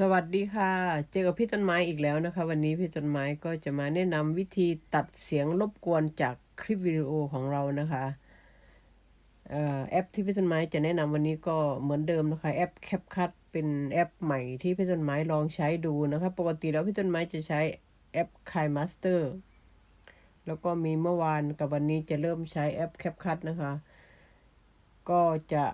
สวัสดีค่ะ เจอกับพี่ต้นไม้อีกแล้วนะคะ วันนี้พี่ต้นไม้ก็จะมาแนะนำวิธีตัดเสียงรบกวนจากคลิปวิดีโอของเรานะคะออแอปที่พี่ต้นไม้จะแนะนำวันนี้ก็เหมือนเดิมนะคะ แอป CapCut เป็นแอปใหม่ที่พี่ต้นไม้ลองใช้ดูนะคะ ปกติแล้วพี่ต้นไม้จะใช้แอป KiMaster แล้วก็มีเมื่อวานกับวันนี้จะเริ่มใช้แอป CapCut นะคะ ก็จะ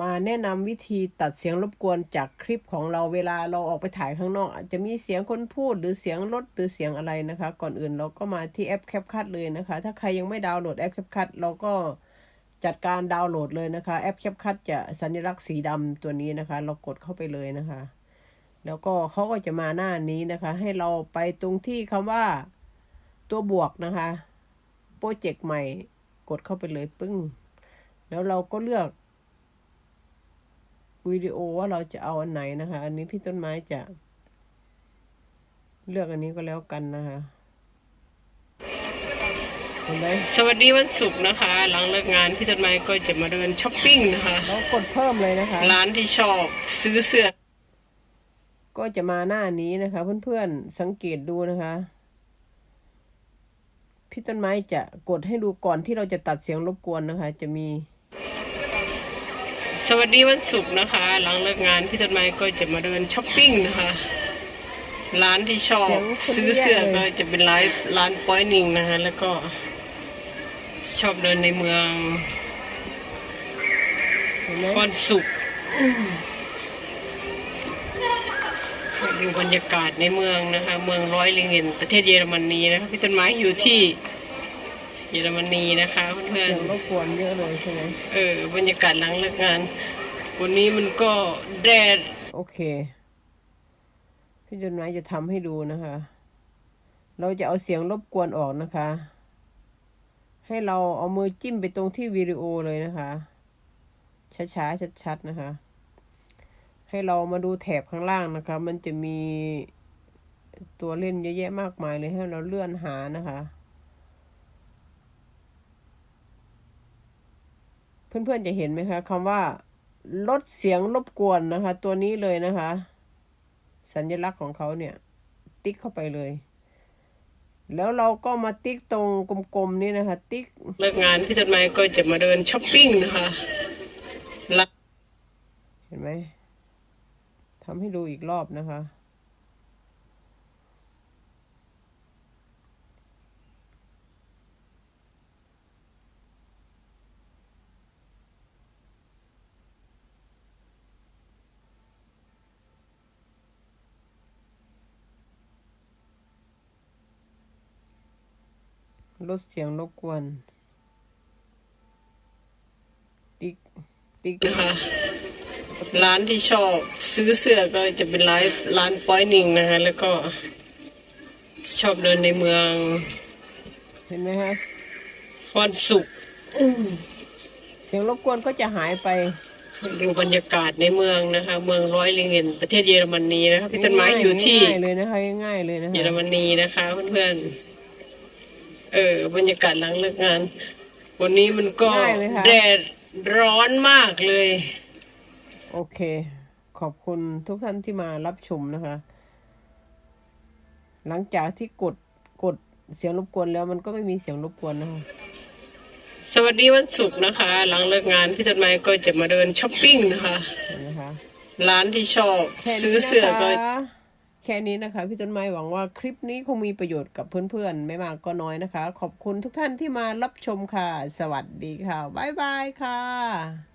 มาแนะนำวิธีตัดเสียงรบกวนจากคลิปของเราเวลาเราออกไปถ่ายข้างนอก อาจจะมีเสียงคนพูดหรือเสียงรถหรือเสียงอะไรนะคะ ก่อนอื่นเราก็มาที่แอป CapCut เลยนะคะ ถ้าใครยังไม่ดาวน์โหลดแอป CapCut เราก็จัดการดาวน์โหลดเลยนะคะ แอป CapCut จะสัญลักษณ์สีดำตัวนี้นะคะ เรากดเข้าไปเลยนะคะ แล้วก็เขาก็จะมาหน้านี้นะคะ ให้เราไปตรงที่คำว่าตัวบวกนะคะโปรเจกต์ใหม่กดเข้าไปเลยปึ้ง แล้วเราก็เลือก วิดีโอว่าเราจะเอาอันไหนนะคะ อันนี้พี่ต้นไม้จะ เลือกอันนี้ก็แล้วกันนะคะเห็นไหมสวัสดีวันศุกร์นะคะ หลังเลิกงานพี่ต้นไม้ก็จะมาเดินช้อปปิ้งนะคะแล้วกดเพิ่มเลยนะคะ ร้านที่ชอบซื้อเสื้อ ก็จะมาหน้านี้นะคะ เพื่อนๆสังเกตดูนะคะ พี่ต้นไม้จะกดให้ดูก่อนที่เราจะตัดเสียงรบกวนนะคะ จะมี สวัสดีวันศุกร์นะคะ หลังเลิกงานพี่ต้นไม้ก็จะมาเดินช้อปปิ้งนะคะ ร้านที่ชอบซื้อเสื้อก็จะเป็นร้านร้านป้อยนิงนะคะแล้วก็ชอบเดินในเมืองวันศุกร์ดูบรรยากาศในเมืองนะคะ เมืองร้อยลิงเงินประเทศเยอรมนีนะคะพี่ต้นไม้อยู่ที่ เยอรมนีนะคะเพื่อนเสียงรบกวนเยอะเลยใช่ไหมๆเออบรรยากาศหลังเลิกงาน วันนี้มันก็แดด โอเค พี่จนไม้จะทำให้ดูนะคะ เราจะเอาเสียงรบกวนออกนะคะ ให้เราเอามือจิ้มไปตรงที่วิดีโอเลยนะคะ ช้าๆ ชัดๆ นะคะ ให้เรามาดูแถบข้างล่างนะคะ มันจะมีตัวเล่นเยอะแยะมากมายเลยให้เราเลื่อนหานะคะ เพื่อนๆจะเห็นไหมคะคำว่า ลดเสียงรบกวนนะคะ ตัวนี้เลยนะคะ สัญลักษณ์ของเขาเนี่ย ติ๊กเข้าไปเลย แล้วเราก็มาติ๊กตรงกลมๆนี่นะคะ ติ๊กเลิกงานพี่ต้นไม้ก็จะมาเดินช้อปปิ้งนะคะเห็นไหมทำให้ดูอีกรอบนะคะ ลดเสียงรบกวน ติ๊ก ติ๊กนะคะร้านที่ชอบซื้อเสื้อก็จะเป็นร้านร้านป้อยนิงนะคะแล้วก็ ชอบเดินในเมือง เห็นไหมคะวันศุกร์เสียงรบกวนก็จะหายไป ดูบรรยากาศในเมืองนะคะ เมืองร้อยลิงเงินประเทศเยอรมนีนะคะพี่ต้นไม้อยู่ที่ง่ายๆเลยนะคะง่ายๆเลยนะคะเยอรมนีนะคะเพื่อนๆ เออบรรยากาศหลังเลิกงาน วันนี้มันก็ง่ายเลยค่ะ แดดร้อนมากเลย โอเค ขอบคุณทุกท่านที่มารับชมนะคะ หลังจากที่กดกดเสียงรบกวนแล้วมันก็ไม่มีเสียงรบกวนนะคะ สวัสดีวันศุกร์นะคะ หลังเลิกงานพี่ต้นไม้ก็จะมาเดินช้อปปิ้งนะคะเห็นไหมคะร้านที่ชอบแค่ซื้อนี้เสื้อนะก็คะ แค่นี้นะคะ พี่ต้นไม้หวังว่าคลิปนี้คงมีประโยชน์กับเพื่อนๆ ไม่มากก็น้อยนะคะ ขอบคุณทุกท่านที่มารับชมค่ะ สวัสดีค่ะ บ๊ายบายค่ะ